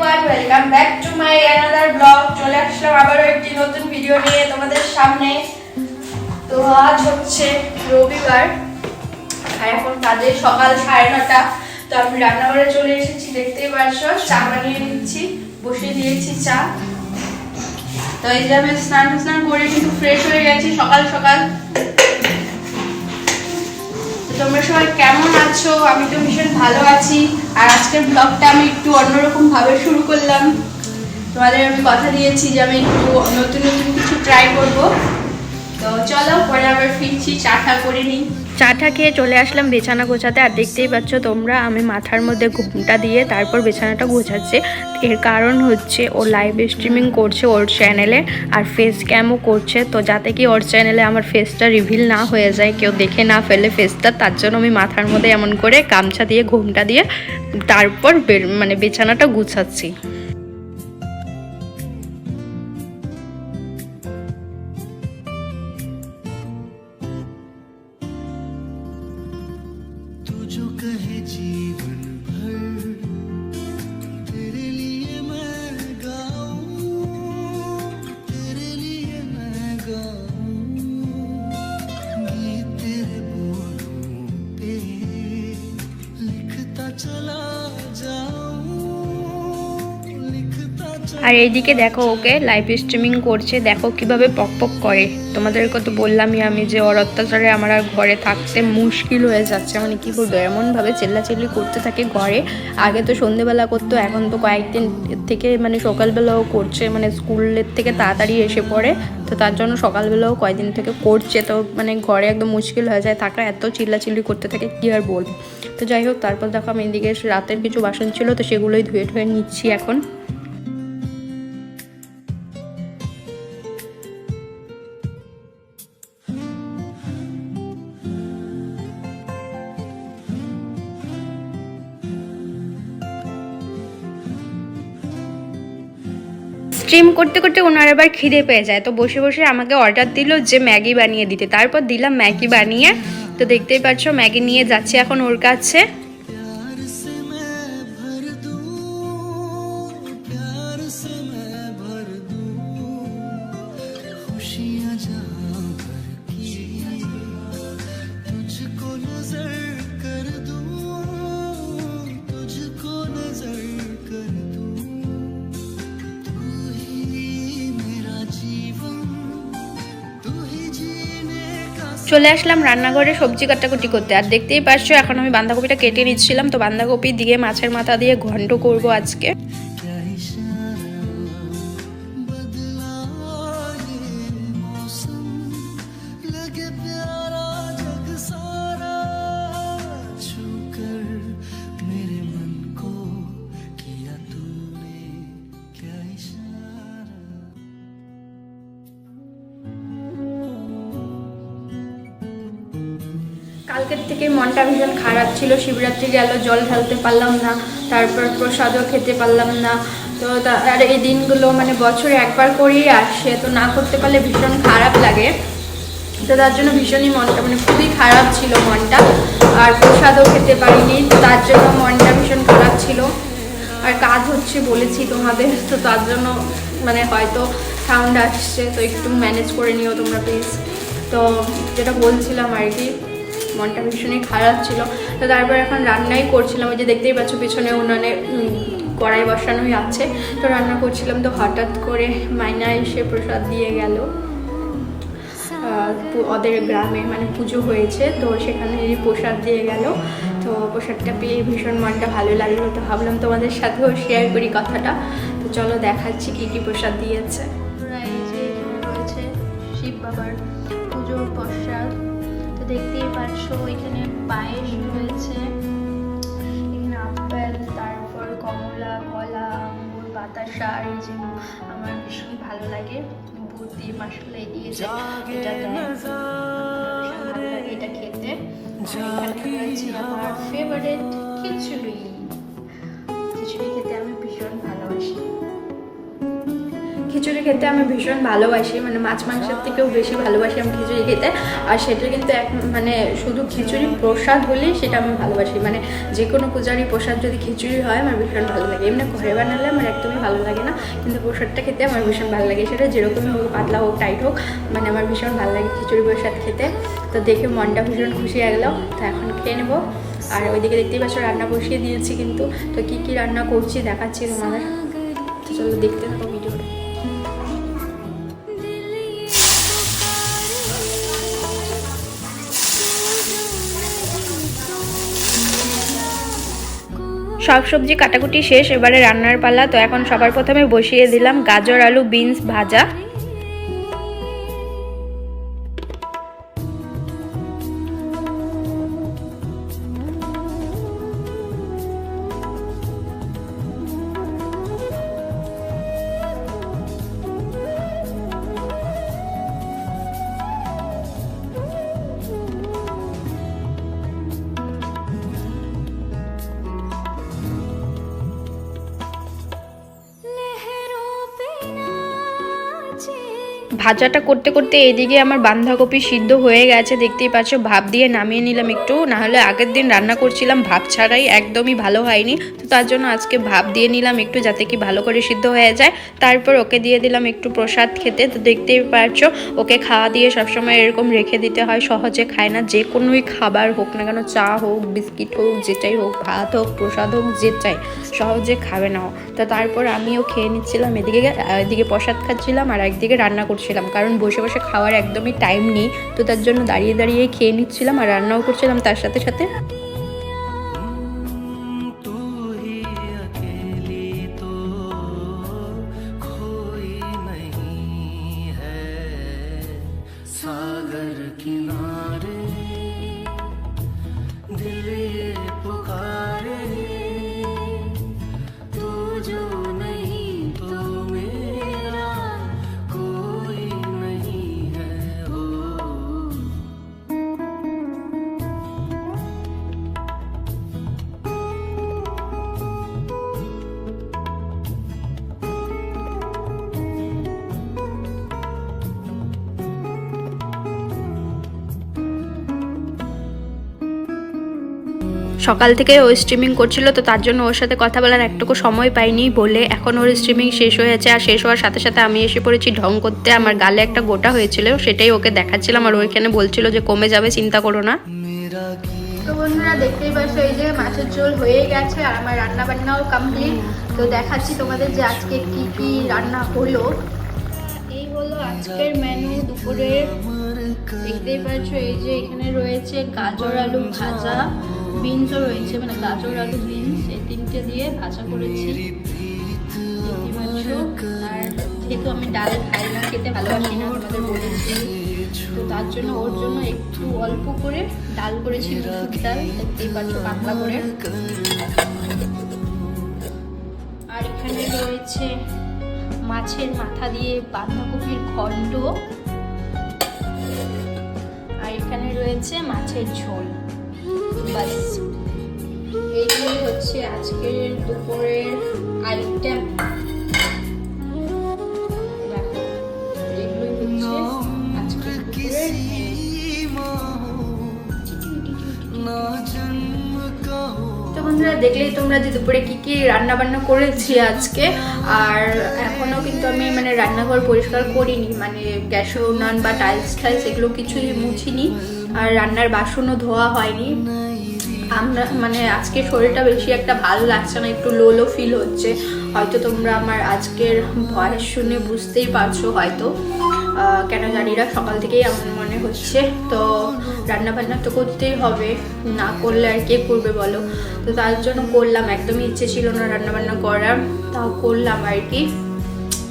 Everyone blog চলে আসলাম আবারও একটি নতুন ভিডিও নিয়ে তোমাদের সামনে। তো আজ হচ্ছে রবিবার এখন কাজে সকাল সাড়ে নটা। তো আমি রান্নাঘরে চলে এসেছি, দেখতেই পারছ, চা বানিয়ে নিচ্ছি, বসিয়ে দিয়েছি চা। তো এই যে আমি স্নান স্নান করে কিন্তু ফ্রেশ হয়ে গেছি সকাল সকাল। তোমরা সবাই কেমন আছো? আমি তো ভীষণ ভালো আছি। আর আজকের ব্লগটা আমি একটু অন্যরকম ভাবে শুরু করলাম। তোমাদের আমি কথা দিয়েছি যে আমি একটু নতুন নতুন কিছু ট্রাই করব। চাটা খেয়ে চলে আসলাম বিছানা গোছাতে, আর দেখতেই পাচ্ছ তোমরা, আমি মাথার মধ্যে ঘুমটা দিয়ে তারপর বিছানাটা গোছাচ্ছি। এর কারণ হচ্ছে, ও লাইভ স্ট্রিমিং করছে ওর চ্যানেলে আর ফেস ক্যামও করছে, তো যাতে কি ওর চ্যানেলে আমার ফেসটা রিভিল না হয়ে যায়, কেউ দেখে না ফেলে ফেসটা তার জন্য আমি মাথার মধ্যে এমন করে গামছা দিয়ে, ঘুমটা দিয়ে তারপর মানে বিছানাটা গুছাচ্ছি। চলা যা আর এইদিকে দেখো ওকে লাইভ স্ট্রিমিং করছে। দেখো কীভাবে পক পক করে। তোমাদেরকে তো বললামই আমি যে ওর অত্যাচারে আমার আর ঘরে থাকতে মুশকিল হয়ে যাচ্ছে। মানে কি বলব, এমনভাবে চেল্লাচিল্লি করতে থাকে ঘরে। আগে তো সন্ধেবেলা করতো, এখন তো কয়েকদিন থেকে মানে সকালবেলাও করছে। মানে স্কুলের থেকে তাড়াতাড়ি এসে পড়ে। তো তার জন্য সকালবেলাও কয়েকদিন থেকে করছে। তো মানে ঘরে একদম মুশকিল হয়ে যায়। থাকা এত চিল্লাচিল্লি করতে থাকে, কি আর বলব। তো যাই হোক, তারপর দেখো আমি এদিকে রাতের কিছু বাসন ছিল, তো সেগুলোই ধুয়ে ধুয়ে নিচ্ছি এখন। স্ট্রিম করতে করতে ওনারা আবার খিদে পেয়ে যায়। তো বসে বসে আমাকে অর্ডার দিল যে ম্যাগি বানিয়ে দিতে। তারপর দিলাম ম্যাগি বানিয়ে। তো দেখতেই পাচ্ছ, ম্যাগি নিয়ে যাচ্ছে এখন ওর কাছে। চলে আসলাম রান্নাঘরে সবজি কাটাকুটি করতে। আর দেখতেই পাচ্ছ এখন আমি বাঁধাকপিটা কেটে নিচ্ছিলাম। তো বাঁধাকপি দিয়ে, মাছের মাথা দিয়ে ঘন্ট করব আজকে। কালকের থেকে মনটা ভীষণ খারাপ ছিল। শিবরাত্রি গেল, জল ঢালতে পারলাম না, তারপর প্রসাদও খেতে পারলাম না। তো তা- আর এই দিনগুলো মানে বছরে একবার করেই আসে, তো না করতে পারলে ভীষণ খারাপ লাগে। তো তার জন্য ভীষণই মনটা মানে খুবই খারাপ ছিল মনটা। আর প্রসাদও খেতে পারিনি, তো তার জন্য মনটা ভীষণ খারাপ ছিল। আর কাজ হচ্ছে বলেছি তোমাদের, তো তার জন্য মানে হয়তো সাউন্ড আসছে, তো একটু ম্যানেজ করে নিও তোমরা প্লিজ তো যেটা বলছিলাম আর কি মনটা ভীষণই খারাপ ছিল। তো তারপর এখন রান্নাই করছিলাম। ওই যে দেখতেই পাচ্ছ পিছনে উনানে কড়াই বসানোই আছে। তো রান্না করছিলাম। তো হঠাৎ করে মাইনা এসে প্রসাদ দিয়ে গেল। ওদের গ্রামে মানে পুজো হয়েছে। তো সেখানে প্রসাদ দিয়ে গেল। তো প্রসাদটা পেয়ে ভীষণ মনটা ভালো লাগল। তো ভাবলাম তোমাদের সাথেও শেয়ার করি কথাটা। তো চলো দেখাচ্ছি কি কি প্রসাদ দিয়েছে। শিব বাবার পুজোর প্রসাদ। দেখতেই পাচ্ছ এখানে পায়েস রয়েছে। এখানে আপেল তারপর কমলা কলা আঙ্গুর বাতাসা আর এই যে আমার ভীষণ ভালো লাগে বুট দিয়ে মাসালাই দিয়েছে এটা ভালো লাগে এটা খেতে। আমার ফেভারিট খিচুড়ি। খিচুড়ি খেতে আমি ভীষণ ভালোবাসি। খিচুড়ি খেতে আমি ভীষণ ভালোবাসি মানে মাছ মাংসের থেকেও বেশি ভালোবাসি আমি খিচুড়ি খেতে। আর সেটা কিন্তু এক মানে শুধু খিচুড়ি প্রসাদ হলেই সেটা আমি ভালোবাসি মানে যে কোনো পূজারই প্রসাদ যদি খিচুড়ি হয় আমার ভীষণ ভালো লাগে। এমনি ঘরে বানালে আমার একদমই ভালো লাগে না কিন্তু প্রসাদটা খেতে আমার ভীষণ ভালো লাগে। সেটা যেরকমই হোক পাতলা হোক টাইট হোক মানে আমার ভীষণ ভালো লাগে খিচুড়ি প্রসাদ খেতে। তো দেখে মনটা ভীষণ খুশি হয়ে গেলো তো এখন খেয়ে নেব। আর ওইদিকে দেখতেই পাচ্ছ রান্না বসিয়ে দিয়েছি কিন্তু। তো কী কী রান্না করছি দেখাচ্ছি তোমাদের। চলো দেখতে থাকো। সব সবজি কাটাকুটি শেষ, এবারে রান্নার পালা। তো এখন সবার প্রথমে বসিয়ে দিলাম গাজর, আলু, বিনস ভাজা। ভাজাটা করতে করতে এদিকে আমার বাঁধাকপি সিদ্ধ হয়ে গেছে, দেখতেই পাচ্ছ, ভাপ দিয়ে নামিয়ে নিলাম একটু। না হলে আগের দিন রান্না করছিলাম, ভাপ ছাড়াই একদমই ভালো হয়নি। তো তার জন্য আজকে ভাপ দিয়ে নিলাম একটু যাতে কি ভালো করে সিদ্ধ হয়ে যায়। তারপর ওকে দিয়ে দিলাম একটু প্রসাদ খেতে। তো দেখতেই পাচ্ছ, ওকে খাওয়া দিয়ে সবসময় এরকম রেখে দিতে হয়, সহজে খায় না। যে কোনোই খাবার হোক না কেন, চা হোক, বিস্কিট হোক, যেটাই হোক, ভাত হোক, প্রসাদ হোক যেটাই সহজে খাবে না তো তারপর আমিও খেয়ে নিচ্ছিলাম, এদিকে এদিকে প্রসাদ খাচ্ছিলাম আর একদিকে রান্না করছিলাম। কারণ বসে বসে খাওয়ার একদমই টাইম নেই। তো তার জন্য দাঁড়িয়ে দাঁড়িয়ে খেয়ে নিচ্ছিলাম আর রান্নাও করছিলাম তার সাথে সাথে। সকাল থেকে ও স্ট্রিমিং করছিল, তো তার জন্য ওর সাথে কথা বলার একটুকু সময় পাইনি বলে এখন ওর স্ট্রিমিং শেষ হয়েছে আর শেষ হওয়ার সাথে সাথে আমি এসে পড়েছি ঢং করতে। আমার গালে একটা গোটা হয়েছিল, সেটাই ওকে দেখাচ্ছিলাম। আর ওইখানে বলছিল যে, কমে যাবে, চিন্তা করো না। বন্ধুরা, দেখতেই পাচ্ছ এই যে মাছের ঝোল হয়ে গেছে, আর আমার রান্না বান্নাও কমপ্লিট তো দেখাচ্ছি তোমাদের যে আজকে কি কি রান্না হলো। এই হলো আজকের মেনু দুপুরে দেখতেই পাচ্ছ এই যে এখানে রয়েছে গাজর আলু ভাজা। বিনসও রয়েছে মানে গাজর আলু বিনস, এই তিনটে দিয়ে ভাজা করেছি। আর যেহেতু আমি ডাল খাই না, খেতে ভালোবাসি না তোমাদের বলেছি। তো তার জন্য, ওর জন্য একটু অল্প করে ডাল করেছি মুসুর ডাল, দেখতেই পাতলা করে। আর এখানে রয়েছে মাছের মাথা দিয়ে বাঁধাকপির ঘন্ট আর এখানে রয়েছে মাছের ঝোল। বাস হচ্ছে আজকের দুপুরের আইটেম তো দেখলেই তোমরা যে দুপুরে কি কি রান্না বান্না করেছি আজকে। আর এখনও কিন্তু আমি মানে রান্নাঘর পরিষ্কার করিনি মানে গ্যাস উনান বা টাইলস টাইলস এগুলো কিছুই মুছিনি। আর রান্নার বাসনও ধোয়া হয়নি। আমরা মানে আজকে শরীরটা বেশি একটা ভালো লাগছে না, একটু লো লো ফিল হচ্ছে। হয়তো তোমরা আমার আজকের ভয়েস শুনে বুঝতেই পারছ হয়তো। কেন জানি না, সকাল থেকেই আমার মনে হচ্ছে। তো রান্না বান্না তো করতেই হবে, না করলে আর কে করবে বলো? তো তার জন্য করলাম, একদমই ইচ্ছে ছিল না রান্না বান্না করার, তাও করলাম আর কি।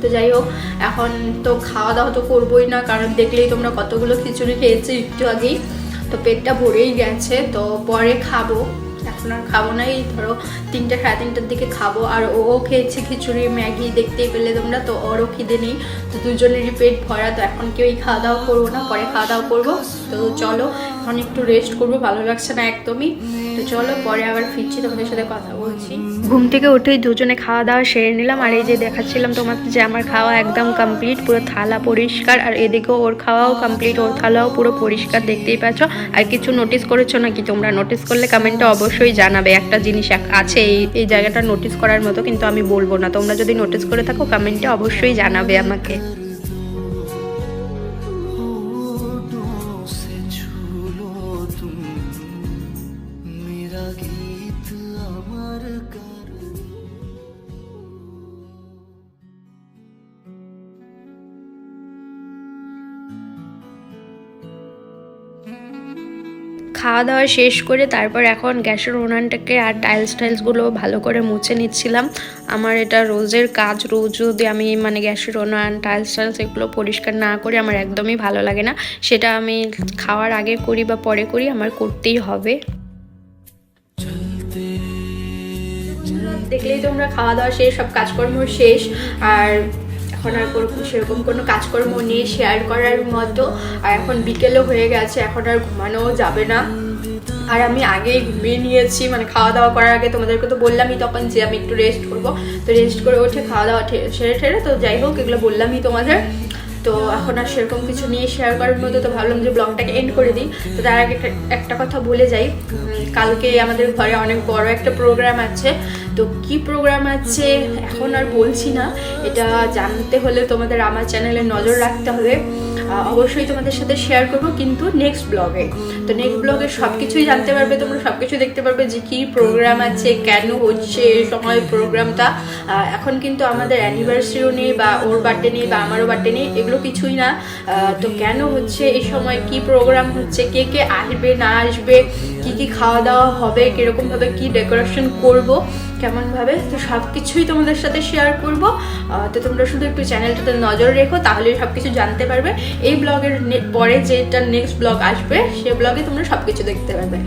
তো যাই হোক, এখন তো খাওয়া দাওয়া তো করবোই না, কারণ দেখলেই তোমরা কতগুলো খিচুড়ি খেয়েছি একটু আগেই। তো পেটটা ভরেই গেছে, তো পরে খাব। এখন আর খাব না, এই ধরো তিনটে, সাড়ে তিনটার দিকে খাব। আর ও খেয়েছে খিচুড়ি, ম্যাগি, দেখতেই পেলে তোমরা, তো ওরও খিদে নেই। তো দুজনেরই পেট ভরা, তো এখন কেউই খাওয়া দাওয়া করব না, পরে খাওয়া দাওয়া করব। তো চলো এখন একটু রেস্ট করব, ভালো লাগছে না একদমই। তো চলো, পরে আবার ফিরছি, তোমাদের সাথে কথা বলছি। ঘুম থেকে উঠেই দুজনে খাওয়া দাওয়া সেরে নিলাম, আর এই যে দেখাচ্ছিলাম তোমাকে যে আমার খাওয়া একদম কমপ্লিট পুরো থালা পরিষ্কার, আর এদিকেও ওর খাওয়াও কমপ্লিট ওর থালাও পুরো পরিষ্কার, দেখতেই পাচ্ছ। আর কিছু নোটিস করেছ নাকি? তোমরা নোটিস করলে কমেন্টে অবশ্যই জানাবে। একটা জিনিস আছে, এই এই জায়গাটা নোটিস করার মতো, কিন্তু আমি বলব না। তোমরা যদি নোটিস করে থাকো কমেন্টে অবশ্যই জানাবে আমাকে। খাওয়া দাওয়া শেষ করে তারপর এখন গ্যাসের উনানটাকে আর টাইলস টাইলসগুলো ভালো করে মুছে নিচ্ছিলাম। আমার এটা রোজের কাজ, রোজ যদি আমি মানে গ্যাসের উনান টাইলস টাইলস এগুলো পরিষ্কার না করে আমার একদমই ভালো লাগে না। সেটা আমি খাওয়ার আগে করি বা পরে করি, আমার করতেই হবে। দেখলেই তোমরা খাওয়া দাওয়া শেষ, সব কাজকর্ম শেষ, আর এখন আর কোনো সেরকম কোনো কাজকর্ম নেই শেয়ার করার মতো। আর এখন বিকেলও হয়ে গেছে, এখন আর ঘুমানোও যাবে না। আর আমি আগেই ঘুমিয়ে নিয়েছি মানে খাওয়া দাওয়া করার আগে তোমাদেরকে তো বললামই তখন যে আমি একটু রেস্ট করব। তো রেস্ট করে উঠে খাওয়া দাওয়াঠে- সেরে ঠেরে তো যাই হোক, এগুলো বললামই তোমাদের। তো এখন আর সেরকম কিছু নিয়ে শেয়ার করার মতো তো ভাবলাম যে ব্লগটাকে এন্ড করে দিই। তো তার আগে একটা- কথা বলে যাই। কালকে আমাদের ঘরে অনেক বড় একটা প্রোগ্রাম আছে। তো কি প্রোগ্রাম আছে এখন আর বলছি না। এটা জানতে হলে তোমাদের আমার চ্যানেলে নজর রাখতে হবে। অবশ্যই তোমাদের সাথে শেয়ার করব কিন্তু নেক্সট ব্লগে তো নেক্সট ব্লগে সব কিছুই জানতে পারবে, তোমরা সব কিছু দেখতে পারবে যে কী প্রোগ্রাম আছে, কেন হচ্ছে সময় প্রোগ্রামটা এখন কিন্তু আমাদের অ্যানিভার্সারিও নেই বা ওর বার্থডে নেই বা আমারও বার্থডে নেই, এগুলো কিছুই না। তো কেন হচ্ছে, এই সময় কি প্রোগ্রাম হচ্ছে, কে কে আসবে, না আসবে, কি কি খাওয়া দাওয়া হবে, কীরকমভাবে কি ডেকোরেশন করব, কেমনভাবে, তো সব কিছুই তোমাদের সাথে শেয়ার করব। তো তোমরা শুধু একটু চ্যানেলটাতে নজর রেখো তাহলে সব কিছু জানতে পারবে। এই ব্লগের পরে যেটা নেক্সট ব্লগ আসবে, সে ব্লগে তোমরা সব কিছু দেখতে পারবে।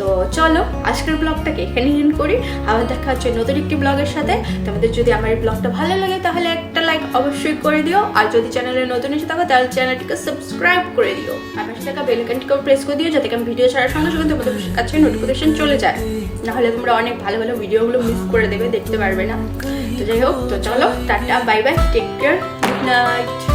তো চলো, আজকের ব্লগটাকে এখানে এন্ড করি। আবার দেখা হচ্ছে নতুন একটি ব্লগের সাথে। তোমাদের যদি আমার এই ব্লগটা ভালো লাগে, তাহলে একটা লাইক অবশ্যই করে দিও। আর যদি চ্যানেলে নতুন এসে থাকো, তাহলে চ্যানেলটিকে সাবস্ক্রাইব করে দিও। পাশে থাকা বেল আইকনটিকেও প্রেস করে দিও, যাতে আমি ভিডিও ছাড়ার সঙ্গে সঙ্গে তোমাদের কাছে নোটিফিকেশন চলে যায়। নাহলে তোমরা অনেক ভালো ভালো ভিডিওগুলো মিস করে দেবে, দেখতে পারবে না। তো যাই হোক, তো চলো, tata. bye bye take care good night